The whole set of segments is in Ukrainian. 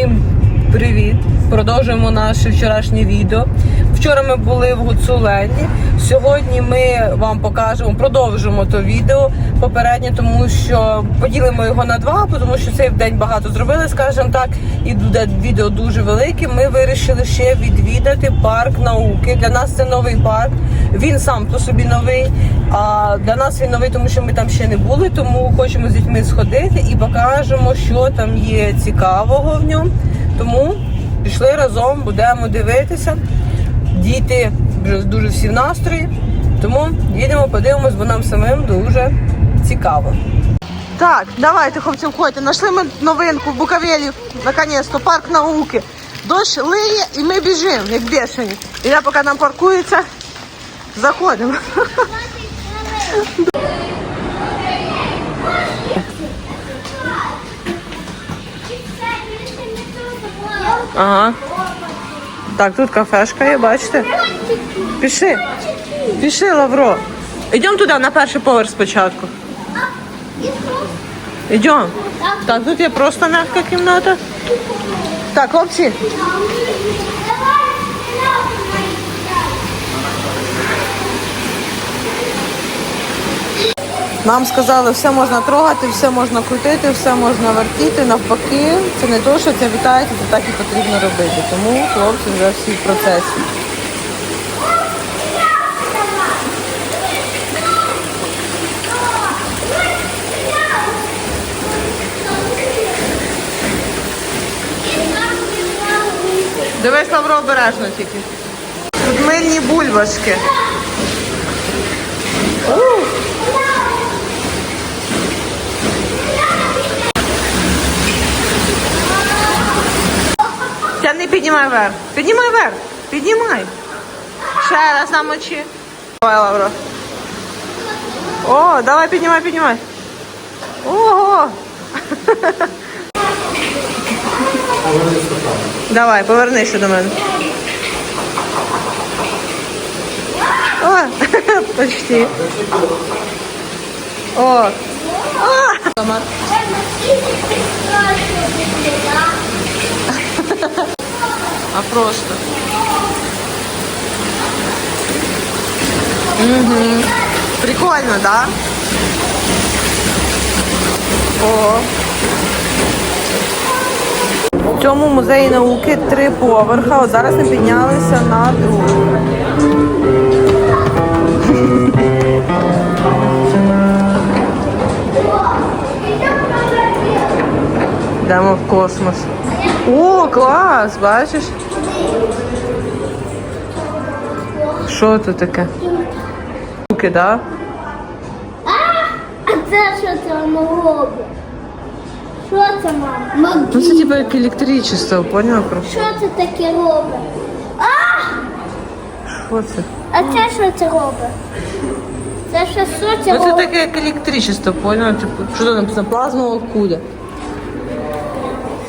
Всім привіт! Продовжуємо наше вчорашнє відео. Вчора ми були в Гуцуленді. Сьогодні ми вам покажемо, продовжимо то відео попереднє, тому що поділимо його на два, тому що цей день багато зробили, скажімо так, і буде відео дуже велике. Ми вирішили ще відвідати парк науки. Для нас це новий парк. Він сам по собі новий. А для нас він новий, тому що ми там ще не були, тому хочемо з дітьми сходити і покажемо, що там є цікавого в ньому. Тому пішли разом, будемо дивитися. Діти вже дуже всі в настрої. Тому їдемо, подивимось, бо нам самим дуже цікаво. Так, давайте, хлопці, входьте. Нашли ми новинку в Буковелі, наконець-то, парк науки. Дощ лиє і ми біжимо, як бешені. І я поки нам паркується, заходимо. Ага. Так, тут кафешка є, бачите? Пішли. Пішли, Лавро. Йдемо туди на перший поверх спочатку. Йдемо. Так, тут є просто м'яка кімната. Так, хлопці. Нам сказали, все можна трогати, все можна крутити, все можна вертіти. Навпаки, це не то, що це вітаєте, це так і потрібно робити. Тому хлопці вже всі в процесі. Дивись, Лавро, обережно тільки. Тут мильні бульбашки. У! Тя не піднімай вверх. Піднімай вверх. Піднімай. Ще раз намочи. Давай, Лавро. О, давай, піднімай, піднімай. Ого. Давай, повернися до мене. О, почти. О. О. А просто. Угу. Прикольно, да? О. В цьому музеї науки три поверха. От зараз ми піднялися на другий. Йдемо в космос. О, клас! Бачиш? Що тут таке? Руки, да? А це що це робить? Що це, мама? Ну це типа як електричество, поняв? Що це таке робить? А! Що це? А це що це робить? Це що, що це Ну це робить? таке як електричество, поняв? Типу, що там написано? Плазмова куля.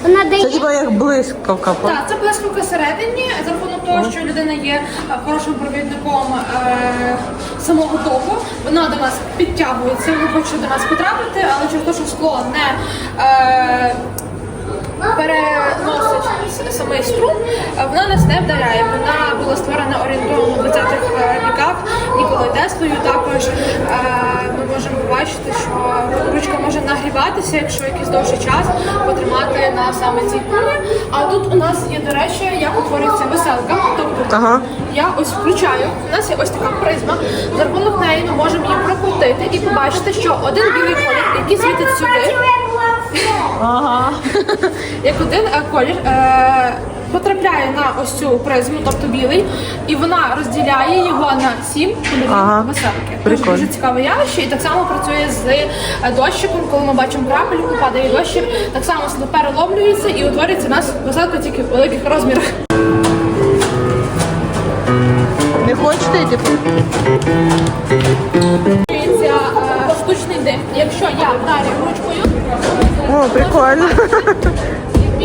Вона Це дає... типу як блискавка. Так, це блискавка всередині за рахунок того, що людина є е, хорошим провідником е, самого току. Вона до нас підтягується, не хоче до нас потрапити, але через те, що скло не е, переносить с- самий струм, е, вона нас не вдаряє. Вона була створена орієнтовно в 20-х роках Ніколою Теслою. Також е, ми можемо побачити, що ручка може нагріватися, якщо якийсь довший час потримати на саме цій кулі. А тут у нас є, до речі, як утворюється веселка. Тобто Ага. я ось включаю. У нас є ось така призма. За рахунок неї ми можемо її прокрутити і побачити, що один білий колір, який світить сюди. Ага. як один е, колір е, потрапляє на ось цю призму, тобто білий, і вона розділяє його на сім кольорів Ага. веселки. Прикольно. Дуже, цікаве явище, і так само працює з е, дощиком, коли ми бачимо крапельку, падає дощик, так само слід переломлюється і утворюється у нас веселка тільки в великих розмірах. Не хочете йти? Утворюється е, штучний дим. Якщо я вдарю ручкою, О, прикольно.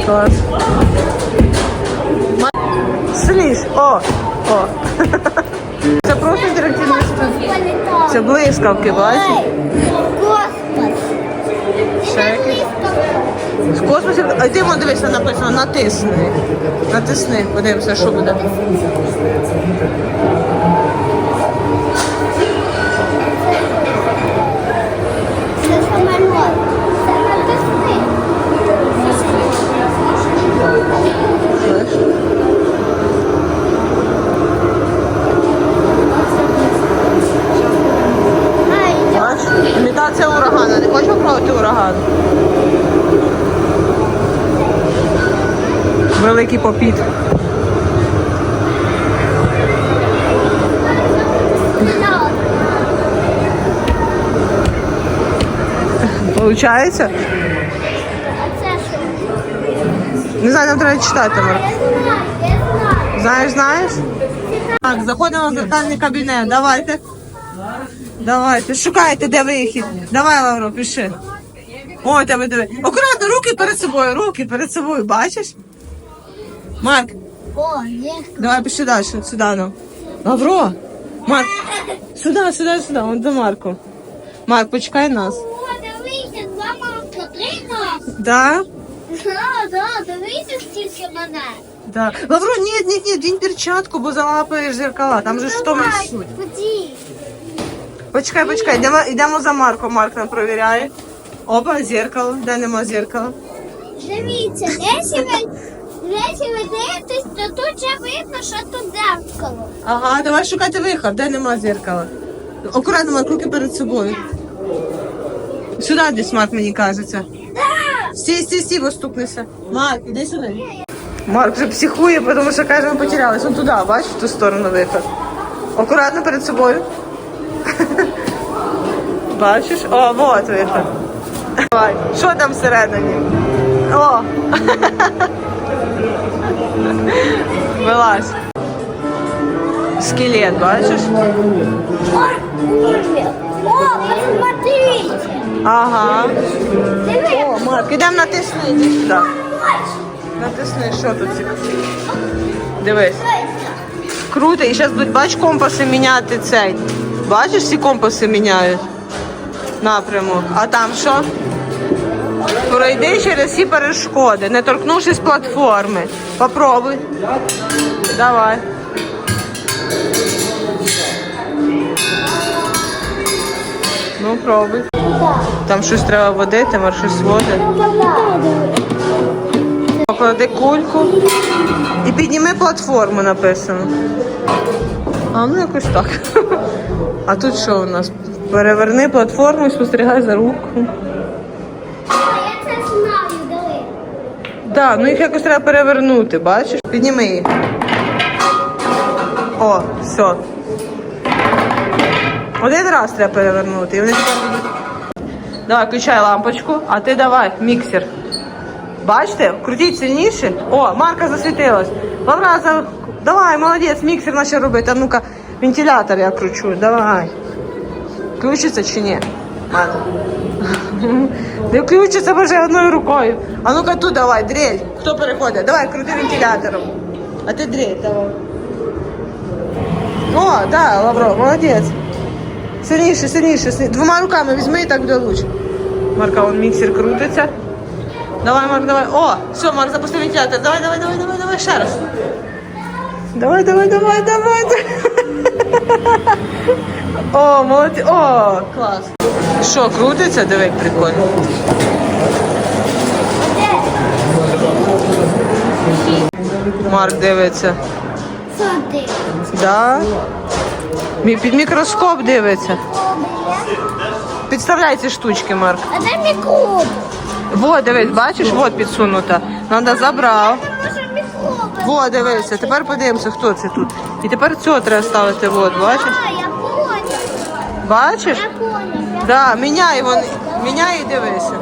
Клас. Слізь. О, о. Це просто інтерактивний студ. Це блискавки, бачиш? Космос. Ще. В космосі. А ти вон дивися, написано натисни. Натисни, подивимося, що буде. Це самоліт. Це натисни. А, йде. Бач? Імітація урагана. Не хочеш попробувати ураган? Великий попіт. Получається? Це? Не знаю, нам треба читати. Я я. Знаєш, знаєш? Так, заходимо в зеркальний кабінет. Давайте. Давайте. Шукайте, де вихід. Давай, Лавро, пиши. Ой, тебе диви. Акуратно, руки перед собою, руки перед собою, бачиш? Марк, О, є. давай пиши далі, сюди нам. Лавро! Марк, сюди, сюди, сюди, вон до Марку. Марк, почекай нас. О, дивися, два потрібно. Да? Да, да, дивися, скільки мене. Да. Лавро, ні, ні, ні, дінь перчатку, бо залапаєш зеркала. Там же ж що ми суть. Ході. Почекай, почекай, йдемо, йдемо за Марком. Марк нам провіряє. Опа, зеркало. Де нема зеркала? Дивіться, якщо ви, ви дивитесь, то тут вже видно, що тут дзеркало. Ага, давай шукати виход, де нема зеркала. Акуратно, Марк, руки перед собою. Сюди десь, Марк, мені кажеться. Стій, стій, стій, бо стукнешся. Марк, іди сюди. Марк вже психує, тому що каже, ми потерялись. Он туди, бачиш, в ту сторону виход. Акуратно перед собою. Бачиш? О, вот виход. Давай, що там всередині? О! Вилазь. Скелет, бачиш? О, посмотрите. Ага. О, Марк, ідемо натисни, іди сюди. Натисни, що тут цікаво. Дивись. Круто, і зараз будуть, бач, компаси міняти цей. Бачиш, всі компаси міняють напрямок. А там що? Пройди через всі перешкоди, не торкнувшись платформи. Попробуй. Давай. Ну, пробуй. Там щось треба водити, щось водить. Поклади кульку і підніми платформу написано. А ну якось так. А тут що у нас? Переверни платформу і спостерігай за руку. А, я це знаю, диви. Так, ну їх якось треба перевернути, бачиш? Підніми її. О, все. Один раз треба перевернути. І вони тепер. Давай, включай лампочку, а ти давай, міксер. Бачите? Крутіть сильніше. О, Марка засвітилась. Лавра, за... давай, молодець, міксер почав робити. А ну-ка, вентилятор я кручу, давай. Включиться чи ні? Ладно. Не включиться може одною рукою. А ну-ка тут давай, дрель. Хто переходить? Давай, крути вентилятором. А ти дрель давай. О, да, Лавро, молодець. Сильніше, сильніше, сильніше. Двома руками візьми і так буде лучше. Марка, вон міксер крутиться. Давай, Марк, давай. О, все, Марк, запусти вентилятор. Давай, давай, давай, давай, давай, ще раз. Давай, давай, давай, давай. О, молодець. О, клас. Що, крутиться? Диви, прикольно. Марк дивиться. Да? Під мікроскоп дивиться. Підставляй ці штучки, Марк. А де мікроби? Вот, дивись, бачиш, вот підсунута. Надо забрав. Вот, дивися, тепер подивимося, хто це тут. І тепер цього треба ставити, вот, бачиш? Я понял. Бачиш? Да, міняй вон, міняй і дивися.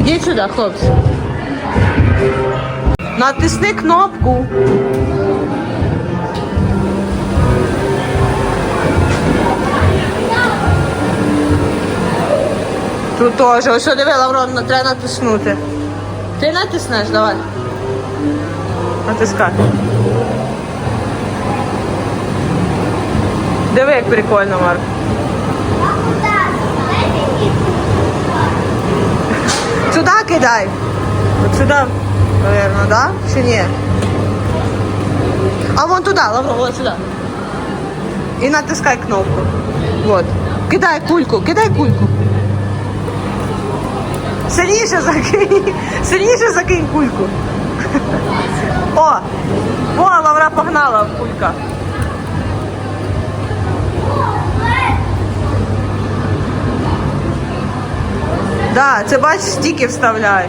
Ідіть сюди, хлопці. Натисни кнопку. Тут теж. Ось що, диви, Лаврон, треба натиснути. Ти натиснеш, давай. Натискай. Диви, як прикольно, Марк. Сюди кидай. От сюди, наверное, да? Чи ні? А вон туди, Лавро, вот сюди. І натискай кнопку. Вот. Кидай кульку, кидай кульку. Сильніше закинь. Сильніше закинь кульку. О! О, Лавра погнала кулька. Да, це бач, стільки вставляй.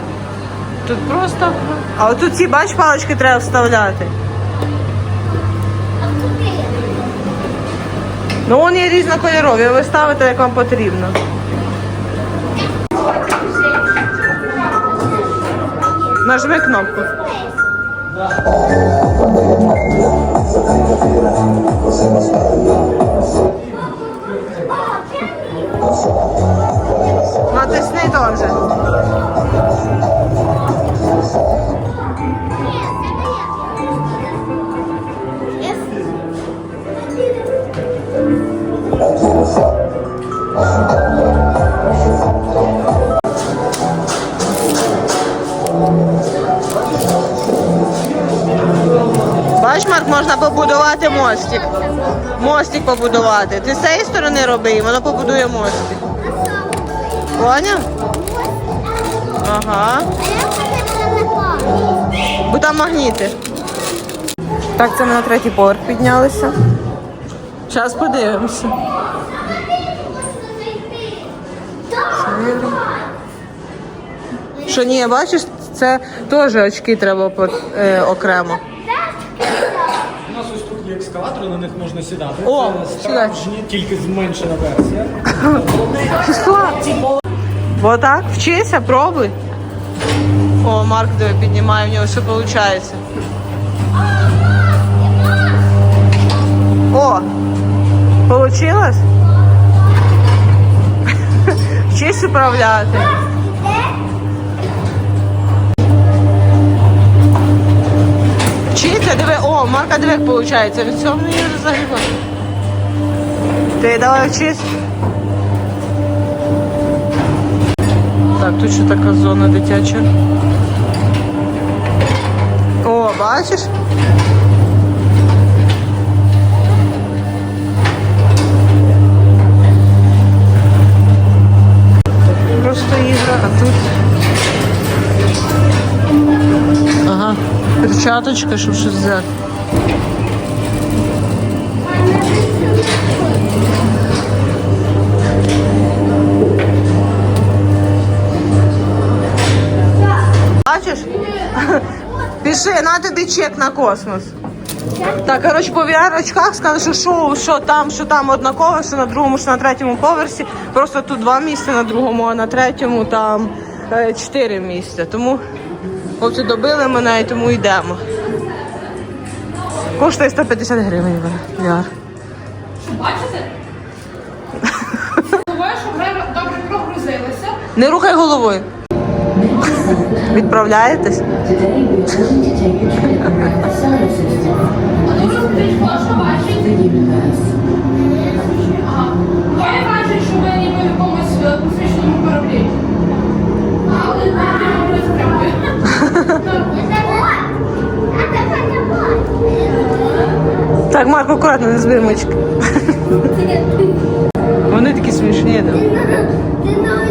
Тут просто. А отут ці бач палички треба вставляти. Ну вони різнокольорові, ви ставите як вам потрібно. Нажми кнопку. Натисни теж. Бач, Марк, можна побудувати мостик. Мостик побудувати. Ти з цієї сторони роби, і воно побудує мостик. Поняв? Ага. Бо там магніти. Так, це ми на третій поверх піднялися. Зараз подивимося. Що ні, бачиш, це теж очки треба е, окремо. У нас ось тут є екскаватори, на них можна сідати. О, Це справжні, тільки зменшена версія. Вот так, вчися, пробуй. О, Марк диви, піднімає, в нього все виходить. О, получилось? Вчись управляти. Вчиться, диви, о, Марка диви, як виходить. Від цього не загибає. Ти давай вчись. Так, тут ще така зона дитяча. О, бачиш? Перчаточка, щоб щось взяти. Бачиш? Пиши, на тобі чек на космос. Так, коротше, по VR-очках сказали, що шоу, що там, що там однаково, що на другому, що на третьому поверсі. Просто тут два місця на другому, а на третьому там е, чотири місця. Тому хлопці добили мене і тому йдемо. Коштує 150 гривень VR. Бачите? Буває, що вже добре прогрузилися. Не рухай головою. Відправляєтесь? А дуже скажіть, що що ви ніби в якомусь е, космічному кораблі. Так, Марк, акуратно, не збий мички. Вони такі смішні, да? Ти на?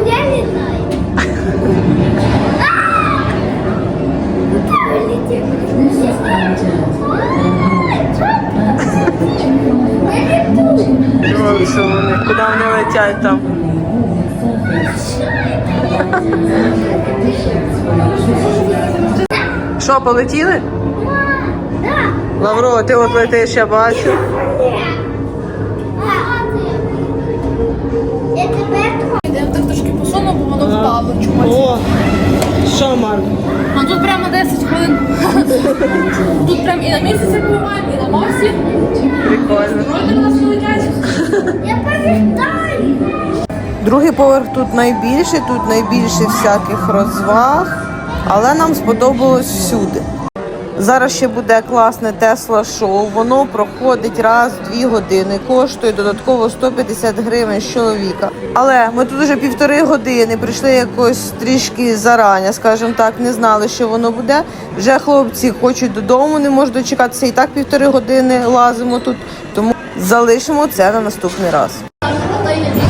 Дивилися вони, куди вони летять там. Що, полетіли? Лавро, ти от летиш, я бачу. Я так трошки посуну, бо воно впало чомусь. Що, Марк? А тут прямо 10 хвилин. Тут прям і на місяці буваємо, і на Марсі. Прикольно. Нас. Другий поверх тут найбільший, тут найбільше всяких розваг, але нам сподобалось всюди. Зараз ще буде класне Тесла шоу. Воно проходить раз в дві години, коштує додатково 150 гривень з чоловіка. Але ми тут вже півтори години прийшли якось трішки зарані, скажімо так, не знали, що воно буде. Вже хлопці хочуть додому, не можуть дочекатися. І так півтори години лазимо тут. Тому залишимо це на наступний раз.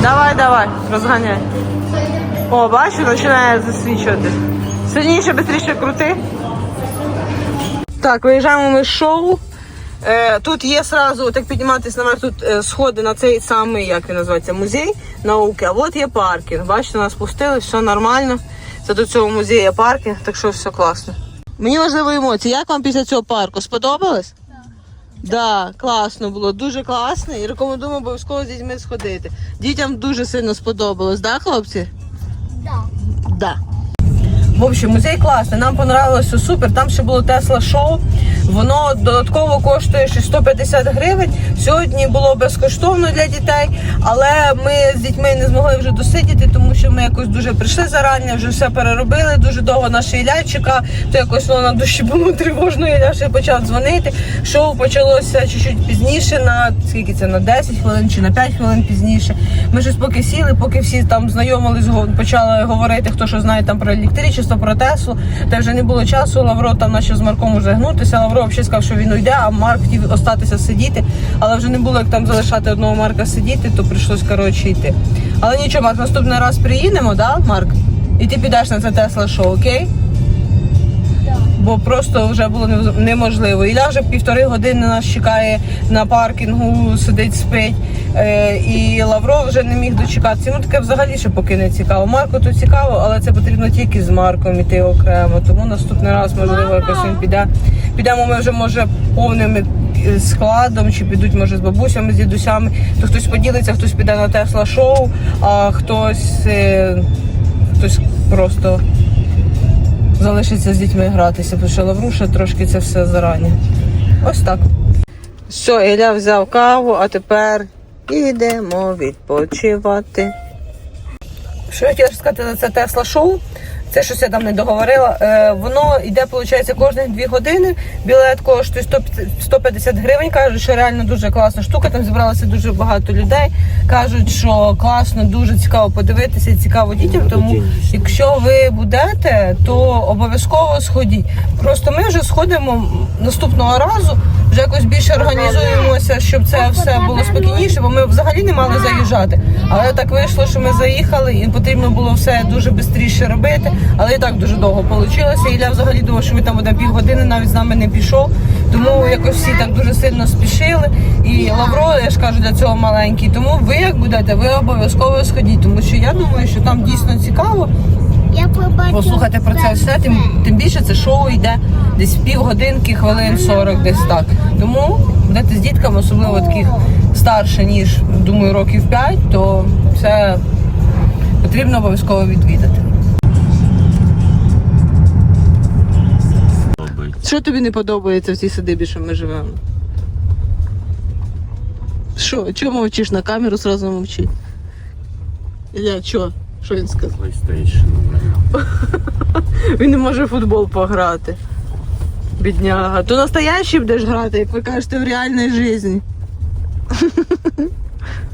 Давай, давай, розганяй. О, бачу, починає засвічувати. Сильніше, швидше крути. Так, виїжджаємо ми з шоу. Е, тут є сразу, так підніматися наверх, тут е, сходи на цей самий, як він називається, музей науки. А от є паркінг. Бачите, нас пустили, все нормально. Це до цього музею паркінг, так що все класно. Мені важливо емоції. Як вам після цього парку? Сподобалось? Так, да, класно було, дуже класно і рекомендуємо обов'язково з дітьми сходити. Дітям дуже сильно сподобалось, да, хлопці? Да. Да. Общем, музей класний, нам понравилось все супер. Там ще було Тесла шоу. Воно додатково коштує ще 150 гривень. Сьогодні було безкоштовно для дітей, але ми з дітьми не змогли вже досидіти, тому що ми якось дуже прийшли зарані, вже все переробили. Дуже довго наш Ілля чекав, то якось воно на душі було тривожно. Ілля ще почав дзвонити. Шоу почалося чуть-чуть пізніше, на скільки це на 10 хвилин чи на 5 хвилин пізніше. Ми щось поки сіли, поки всі там знайомились, почали говорити, хто що знає там про електричество, про Теслу. Та вже не було часу. Лавро там наче з Марком уже гнутися. Лавро взагалі сказав, що він уйде, а Марк хотів остатися сидіти. Але вже не було як там залишати одного Марка сидіти, то прийшлось коротше йти. Але нічого, Марк, наступний раз приїдемо, да, Марк? І ти підеш на це Тесла шоу, окей? Бо просто вже було неможливо. Ілля вже півтори години нас чекає на паркінгу, сидить, спить. Е, і Лавров вже не міг дочекатися. Йому таке взагалі ще поки не цікаво. Марку то цікаво, але це потрібно тільки з Марком іти окремо. Тому наступний раз, можливо, якось він піде. Підемо ми вже може повним е, складом, чи підуть може з бабусями, з дідусями. То хтось поділиться, хтось піде на Тесла шоу, а хтось, е, хтось просто залишиться з дітьми гратися, тому що Лавруша трошки це все зарані. Ось так. Все, Ілля взяв каву, а тепер йдемо відпочивати. Що я хотіла сказати на це Тесла шоу? Це щось я там не договорила. Е, воно йде, виходить, кожні дві години. Білет коштує 100 150 гривень. Кажуть, що реально дуже класна штука. Там зібралося дуже багато людей. Кажуть, що класно, дуже цікаво подивитися, цікаво дітям. Тому якщо ви будете, то обов'язково сходіть. Просто ми вже сходимо наступного разу, вже якось більше організуємося, щоб це все було спокійніше, бо ми взагалі не мали заїжджати. Але так вийшло, що ми заїхали, і потрібно було все дуже швидше робити. Але і так дуже довго вийшло. Ілля взагалі думав, що ми там буде півгодини, навіть з нами не пішов. Тому якось всі так дуже сильно спішили. І Лавро, я ж кажу, для цього маленький. Тому ви як будете, ви обов'язково сходіть, тому що я думаю, що там дійсно цікаво Я. послухати про це все. Тим, тим більше це шоу йде десь півгодинки, хвилин 40, десь так. Тому будете з дітками, особливо таких старше, ніж думаю, років 5, то це потрібно обов'язково відвідати. Що тобі не подобається в цій садибі, що ми живемо? Що? Чого мовчиш на камеру, зразу мовчи? Ілля, що? Що він сказав? PlayStation. Він не може в футбол пограти. Бідняга. То настоящий будеш грати, як ви кажете, в реальній житті.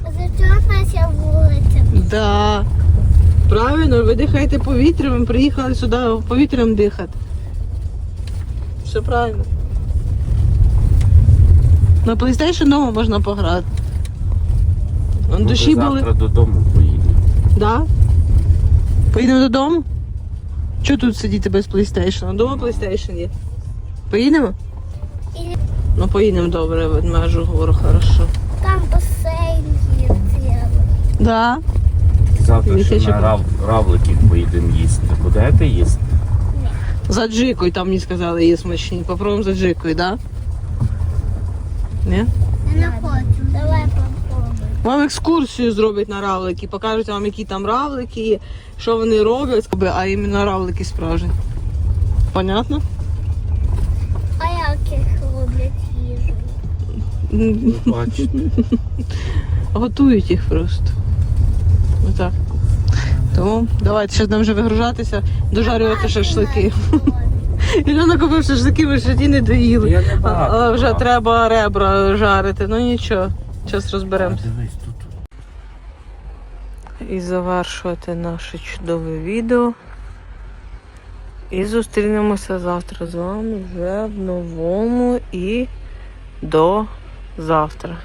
Зачем наша вулиця? Да. Правильно, ви дихаєте повітрям, ми приїхали сюди повітрям дихати. Все правильно. На PlayStation дома можна пограти. На душі були. Завтра додому поїдемо. Да? Поїдемо додому? Чого тут сидіти без PlayStation? Дома PlayStation є. Поїдемо? Ну поїдемо добре, ведмежу говорю, хорошо. там басейн є цілий. Да. Завтра ще на рав, равликів поїдемо їсти. Будете їсти? За джикою там мені сказали, є смачні. Попробуємо за джикою, да? Ні? Я не хочу. Давай попробуй. Вам екскурсію зроблять на равлики, покажуть вам, які там равлики що вони роблять, а іменно равлики справжні. Понятно? А як їх роблять їжу? Бачите. Готують їх просто. Отак. Тому давайте ще нам вже вигружатися, дожарювати шашлики. Ілона купив шашлики, ми ще ті не доїли. А, а вже треба ребра жарити. Ну нічого, зараз розберемося. І завершувати наше чудове відео. І зустрінемося завтра з вами вже в новому і до завтра.